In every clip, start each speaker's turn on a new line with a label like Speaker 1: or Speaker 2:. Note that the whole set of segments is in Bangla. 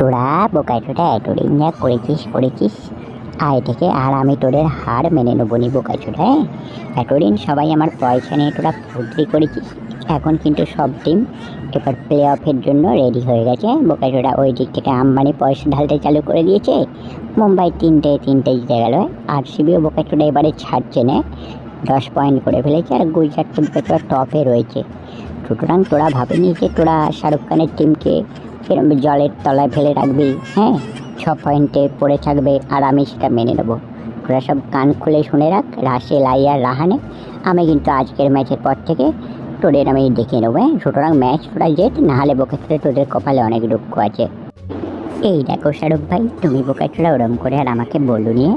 Speaker 1: তোরা টোটা এতদিন যা করেছিস করেছিস। আয় থেকে আর আমি তোদের হার মেনে নেব নি ছোটা হ্যাঁ? এতদিন সবাই আমার পয়সা নিয়ে তোরা ফুর্তি করেছিস, এখন কিন্তু সব টিম এবার প্লে অফের জন্য রেডি হয়ে গেছে বোকায় ছোটা, ওই দিক থেকে আম্বানি পয়সা ঢালতে চালু করে দিয়েছে, মুম্বাই তিনটে তিনটে জিতে গেল আর সিবিও বোকায় ছোটা এবারে ছাড়ছে না, দশ পয়েন্ট করে ফেলেছে, আর গুজরাট ছোটা টপে রয়েছে। সুতরাং তোরা ভাবেনি যে তোরা শাহরুখ খানের টিমকে এরকম জলের তলায় ফেলে রাখবি হ্যাঁ? ছ পয়েন্টে পড়ে থাকবে আর আমি সেটা মেনে নেব। তোরা সব কান খুলে শুনে রাখ, রাসেল, আইয়ার, রাহানে। আমি কিন্তু আজকের ম্যাচের পর থেকে তোদের আমি দেখে নেব হ্যাঁ? সুতরাং ম্যাচ তোরা জেত নাহলে বকেটে তোদের কপালে অনেক দুঃখ আছে। এই দেখো শাহরুখ ভাই, তুমি বোকাচোরা ওরম করে আর আমাকে বলো নিয়ে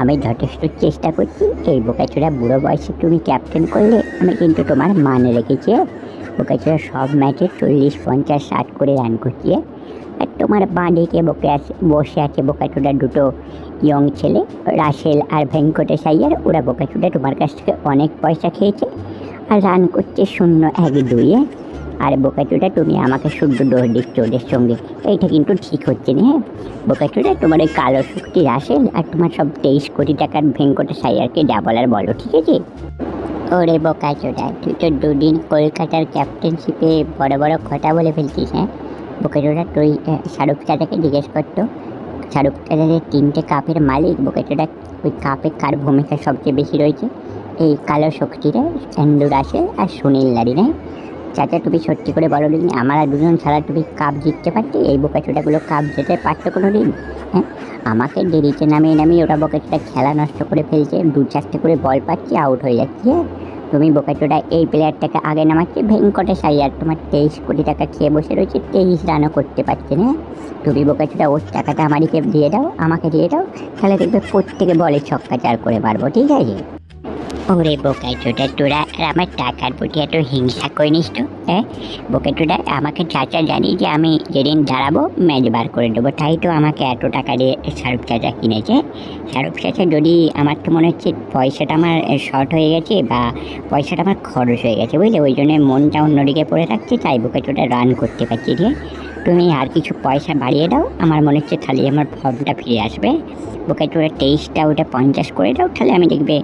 Speaker 1: আমি যথেষ্ট চেষ্টা করছি, এই বোকাচোরা বুড়ো বয়সে তুমি ক্যাপ্টেন করলে আমি কিন্তু তোমার মান রেখেছি বোকাচোরা সব ম্যাচে চল্লিশ, পঞ্চাশ, ষাট করে রান করছি। আর তোমার বাঁ দিকে বকে আছে, বসে আছে বোকাচোরা দুটো ইয়ং ছেলে, রাসেল আর ভেঙ্কটেশ আইয়ার ওরা বোকাচোরা তোমার কাছ থেকে অনেক পয়সা খেয়েছে আর রান করছে শূন্য এক দুইয়ে আর বোকাচোটা তুমি আমাকে শুদ্ধ দোষ দিচ্ছ ওদের সঙ্গে। এইটা কিন্তু ঠিক হচ্ছে না হ্যাঁ? বোকাচোটা তোমার ওই কালো শক্তি রাসেল আর তোমার সব তেইশ কোটি টাকার ভেঙ্কটেশ আইয়ারকে যা বলার বলো, ঠিক আছে? ওরে বোকাচোটা তুই তো দুদিন কলকাতার ক্যাপ্টেনশিপে বড় বড় কথা বলে ফেলছিস হ্যাঁ? বোকাচোটা তুই আহ, শাহরুখ চাচাকে জিজ্ঞেস করতো শাহরুখ চাচাদের তিনটে কাপের মালিক বোকাচোটা ওই কাপে কার ভূমিকা সবচেয়ে বেশি রয়েছে? এই কালো শক্তিরা এন্ডুর আসে আর সুনীল লারিনে চাচা তুমি সত্যি করে বলো দিন আমার আর দুজন ছাড়া তুমি কাপ জিততে পারতে? এই বোকাচোটাগুলো কাপ যেতে পারতো কোনো দিন হ্যাঁ? আমাকে দেরিতে নামিয়ে নামিয়ে ওরা বোকাচোটা খেলা নষ্ট করে ফেলছে, দু চারটে করে বল পাচ্ছি আউট হয়ে যাচ্ছে হ্যাঁ? তুমি বোকাচোটা এই প্লেয়ারটাকে আগে নামাচ্ছে ভেঙ্কটেশ আইয়ার তোমার তেইশ কোটি টাকা খেয়ে বসে রয়েছে, তেইশ রানও করতে পারছে না তুমি বোকাচোটা ওর টাকাটা আমাদেরকে দিয়ে দাও, আমাকে দিয়ে দাও, তাহলে দেখবে প্রত্যেকে বলে ছক্কা চার করে মারবো, ঠিক আছে? ওরে বোকাচোটা তোরা আর আমার টাকার প্রতি এত হিংসা করিনিস তো হ্যাঁ? বোকাচোটা আমাকে চাচা জানি যে আমি যেদিন দাঁড়াবো ম্যাচ বার করে দেবো। তাই তো আমাকে এত টাকা দিয়ে শাহরুখ চাচা কিনেছে। শাহরুখ চাচা যদি আমার তো মনে হচ্ছে পয়সাটা আমার শর্ট হয়ে গেছে বা পয়সাটা আমার খরচ হয়ে গেছে, বুঝলে? ওই জন্য মনটা অন্যদিকে পড়ে থাকছে, তাই বোকাচোটা রান করতে পারছি যে, তুমি আর কিছু পয়সা বাড়িয়ে দাও, আমার মনে হচ্ছে তাহলে আমার ফর্মটা ফিরে আসবে। বোকাচোটা তেইশটা ওটা পঞ্চাশ করে দাও, তাহলে আমি দেখবে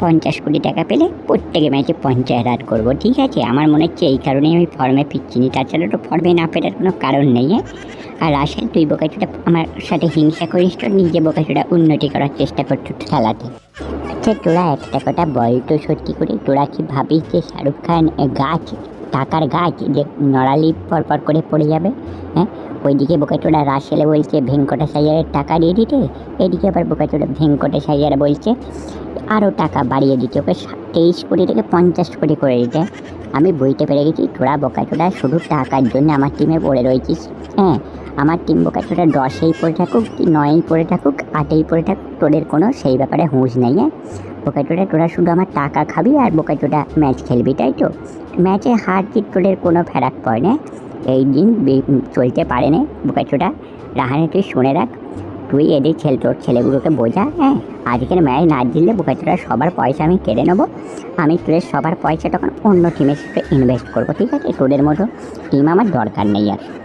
Speaker 1: পঞ্চাশ কোটি টাকা পেলে প্রত্যেকে ম্যাচে পঞ্চাশ রান করব, ঠিক আছে? আমার মনে হচ্ছে এই কারণেই আমি ফর্মে ফিরছি। নি, তাছাড়া তো ফর্মে না ফেরার কোনো কারণ নেই হ্যাঁ? আর আসেন তুই বোকাচোটা আমার সাথে হিংসা করিস তো? নিজে বোকাচোটা উন্নতি করার চেষ্টা করছ খেলাতে আচ্ছা তোরা একটা কথা বল তো সত্যি করে। তোরা কি ভাবিস যে শাহরুখ খান গাছ, টাকার গাছ, যে নড়ালি পরপর করে পড়ে যাবে হ্যাঁ? ওইদিকে বোকাচোড়া রাসেলে বলছে ভেঙ্কটেশ আইয়ারের টাকা দিয়ে দিতে? এদিকে আবার বোকাচোড়া ভেঙ্কটেশ আইয়ার বলছে আরও টাকা বাড়িয়ে দিতে, ওকে তেইশ কোটি থেকে পঞ্চাশ কোটি করে দিতে। আমি বইতে পেরে গেছি, তোরা বোকাচোড়া শুধু টাকার জন্য আমার টিমে পড়ে রয়েছিস? হ্যাঁ আমার টিম বোকাচোড়া দশেই পড়ে থাকুক কি নয়েই পড়ে থাকুক, আটেই পড়ে থাকুক, তোদের কোনো সেই ব্যাপারে হুঁশ নেই হ্যাঁ? বোকাচোটা তোরা শুধু আমার টাকা খাবি আর বোকাচোটা ম্যাচ খেলবি, তাই তো? ম্যাচে হার জিত তোদের কোনো ফেরাক পড়ে না এই দিন চলতে পারে না বোকাচোটা রাহানে তুই শুনে রাখ, তুই এদের ছেলে তোর ছেলেগুলোকে বোঝা হ্যাঁ? আজকের ম্যাচ না জিতলে বোকাচোটা সবার পয়সা আমি কেড়ে নেব। আমি তোদের সবার পয়সা তখন অন্য টিমের সাথে ইনভেস্ট করব, ঠিক আছে? তোদের মতো টিম আমার দরকার নেই আর।